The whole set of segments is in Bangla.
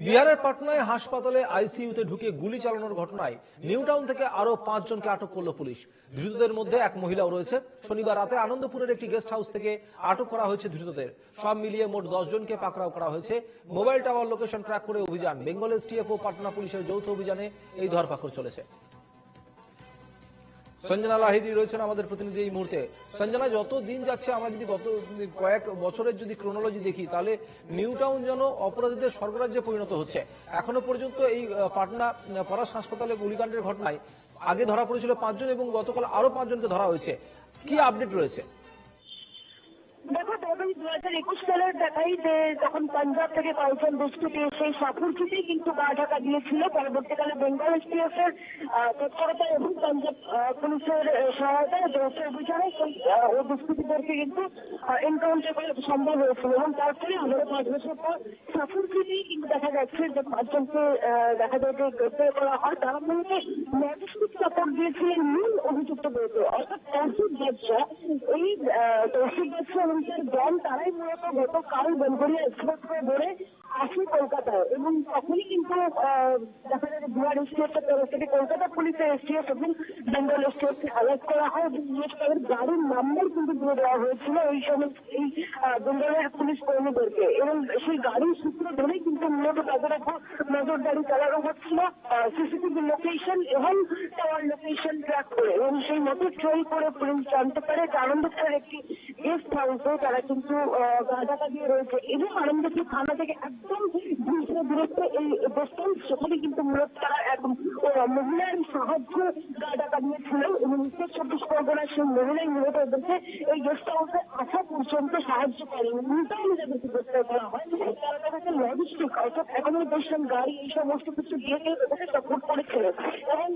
বিহারের পাটনায় হাসপাতালে আইসিইউতে ঢুকে গুলি চালানোর ঘটনায় নিউ টাউন থেকে আরও পাঁচজনকে আটক করল পুলিশ। ধৃতদের মধ্যে এক মহিলাও রয়েছে। শনিবার রাতে আনন্দপুরের একটি গেস্ট হাউস থেকে আটক করা হয়েছে ধৃতদের। সব মিলিয়ে মোট জনকে পাকড়াও করা হয়েছে। মোবাইল টাওয়ার লোকেশন ট্র্যাক করে অভিযান। বেঙ্গল এসটিএফ ও পাটনা পুলিশের যৌথ অভিযানে এই ধরপাকড় চলেছে। সঞ্জনা লাহিরি রয়েছেন আমাদের প্রতিনিধি এই মুহূর্তে। সঞ্জনা, যত দিন যাচ্ছে, আমরা যদি গত কয়েক বছরের যদি ক্রোনোলজি দেখি, তাহলে নিউ টাউন যেন অপরাধীদের স্বর্গরাজ্যে পরিণত হচ্ছে। এখনও পর্যন্ত এই পাটনা পরাস হাসপাতালে গুলিকাণ্ডের ঘটনায় আগে ধরা পড়েছিল পাঁচজন এবং গতকাল আরও পাঁচজনকে ধরা হয়েছে। কি আপডেট রয়েছে? দেখো, তবে দু হাজার একুশ সালের দেখাই যে যখন পাঞ্জাব থেকে কয়েকজন দুষ্কৃতী সেই সাপুরচিতে কিন্তু গা ঢাকা দিয়েছিল, পরবর্তীকালে বেঙ্গল এসটিএফ এর তৎপরতা এবং পাঞ্জাব পুলিশের সহায়তায় যৌথ অভিযানে সেই দুষ্কৃতীদেরকে কিন্তু এনকাউন্টার করা সম্ভব হয়েছিল এবং তারপরে আবারও পাঁচ বছর পর সাপুরচিতেই কিন্তু দেখা যাচ্ছে যে পাঁচজনকে দেখা যায় যে গ্রেপ্তার করা হয়। তার মধ্যে সাপোর্ট দিয়েছিলেন মূল অভিযুক্ত বলতে, অর্থাৎ তৌসিফ ব্যবসা এই তৌসিফ ব্যবসা এবং তার দল তারাই মূলত গতকাল বনগড়িয়া এক্সপ্রেস ধরে আসে কলকাতায় এবং তখনই কিন্তু দেখা যায় যে বিহার এর তরফ থেকে কলকাতা পুলিশের এসটিএফ এবং বেঙ্গল এসটিএফ কে অ্যালার্ট করা হয় এবং করে গাড়ির নাম্বার কিন্তু দিয়ে দেওয়া হয়েছিল এই সমস্ত এই বেঙ্গলের পুলিশ কর্মীদেরকে। এবং সেই গাড়ির সূত্র ধরেই কিন্তু মূলত তাদের উপর নজরদারি চালানো হচ্ছিল সিসিটিভি লোকেশন এবং টাওয়ার লোকেশন ট্র্যাক করে। এবং সেই মতো ট্রেল করে পুলিশ জানতে পারে যে আনন্দপুরের একটি গেস্ট হাউসে তারা কিন্তু আহ, গা ঢাকা দিয়ে রয়েছে। এবং আনন্দপুর থানা থেকে একদম দুশো দূরত্ব এই ডিস্টেন্স সেখানে কিন্তু মূলত তারা একদম মহিলার সাহায্য গা দিয়েছিল এবং উত্তর চব্বিশ পরগনার সেই মহিলাই মূলত ওদেরকে এই গেস্ট হাউসে আসা পর্যন্ত সাহায্য করে উল্টাই যাদেরকে গ্রেপ্তার করা হয়। তারা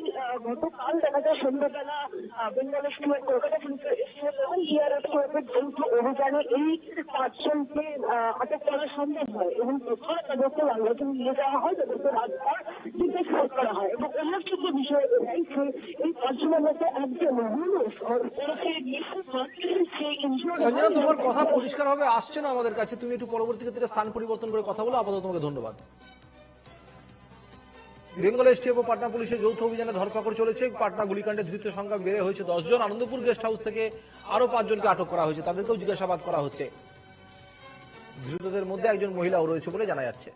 গতকাল দেখা যায় সন্ধ্যাবেলা আহ, বেঙ্গল স্কুলের কলকাতা পুলিশের এসটিএফ এবং ইআরএফ এর যৌথ অভিযানে এই পাঁচজনকে আটক করা সম্ভব হয় এবং এছাড়া তাদেরকে লালবাগে নিয়ে যাওয়া হয় তাদেরকে রাতভর জিজ্ঞাসাবাদ করা হয়। বিষয় যে এই একজন মানুষ injured সঞ্জনা তোমার কথা পরিষ্কারভাবে আসছে না আমাদের কাছে। তুমি একটু পরবর্তী ক্ষেত্রে স্থান পরিবর্তন করে কথা বলো আপাতত তোমাকে ধন্যবাদ। বেঙ্গল এসটিএফ ও পাটনা পুলিশের যৌথ অভিযানে ধরপাকড় চলেছে। পাটনা গুলিকাণ্ডের ধৃত সংখ্যা বেড়ে হয়েছে দশ জন আনন্দপুর গেস্ট হাউস থেকে আরও পাঁচজনকে আটক করা হয়েছে। তাদেরকেও জিজ্ঞাসাবাদ করা হচ্ছে। ধৃতদের মধ্যে একজন মহিলাও রয়েছে বলে জানা যাচ্ছে।